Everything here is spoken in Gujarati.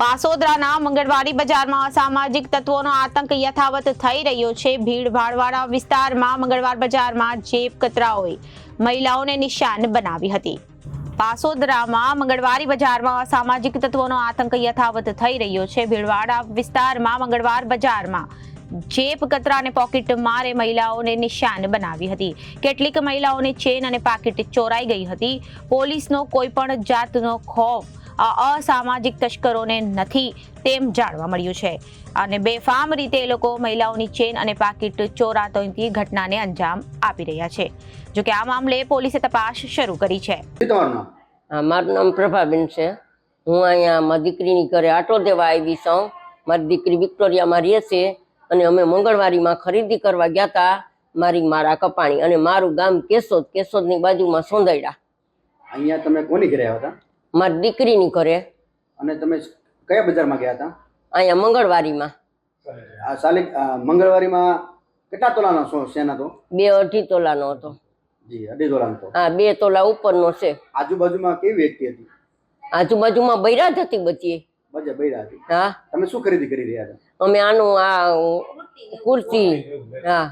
પાસોદરાના મંગળવારી બજારમાં અસામાજિક તત્વોનો આતંક યથાવત થઈ રહ્યો છે. ભીડભાડવાળા વિસ્તારમાં મંગળવાર બજારમાં જેબ કતરાઓએ મહિલાઓને નિશાન બનાવી હતી. પાસોદરામાં મંગળવારી બજારમાં અસામાજિક તત્વોનો આતંક યથાવત થઈ રહ્યો છે. ભીડવાડા વિસ્તારમાં મંગળવાર બજારમાં જેબ કતરા અને પોકેટ મારે મહિલાઓને નિશાન બનાવી હતી. કેટલીક મહિલાઓની ચેન અને પાકીટ ચોરાઈ ગઈ હતી. પોલીસનો કોઈ પણ જાતનો ખોફ આ અસામાજિક તસ્કરોને નથી તેમ જાણવા મળ્યું છે. અને બેફામ રીતે એ લોકો મહિલાઓની ચેન અને પાકીટ ચોરાતોની ઘટનાને અંજામ આપી રહ્યા છે. જોકે આ મામલે પોલીસે તપાસ શરૂ કરી છે. મારું નામ પ્રભાબેન છે. હું અહીંયા મારી દીકરીની ઘરે આટો દેવા આવી છું. મારી દીકરી વિક્ટોરિયામાં રહે છે અને અમે મંગળવારીમાં ખરીદી કરવા ગયા હતા મારી મારા કપાણી અને મારું ગામ કેશોદ કેશોદની બાજુમાં સોંદૈડા. અહીંયા તમે કોની ઘરે આવ્યા હતા? મારી દીકરીની ઘરે. અને તમે કયા બજારમાં ગયા હતા? અહીંયા મંગળવારીમાં. આ સાલિક મંગળવારીમાં કેટલા તોલાનો છો શેના તો? બે અઢી તોલાનો હતો. જી અઢી તોલાનો તો. હા બે તોલા ઉપરનો છે. આજુબાજુમાં કેવી વ્યક્તિ હતી? આજુબાજુમાં બૈરા જ હતી બચી બજા બૈરા હતી. હા. તમે શું ખરીદી કરી રહ્યા હતા? અમે આનું આ કુર્તી હા.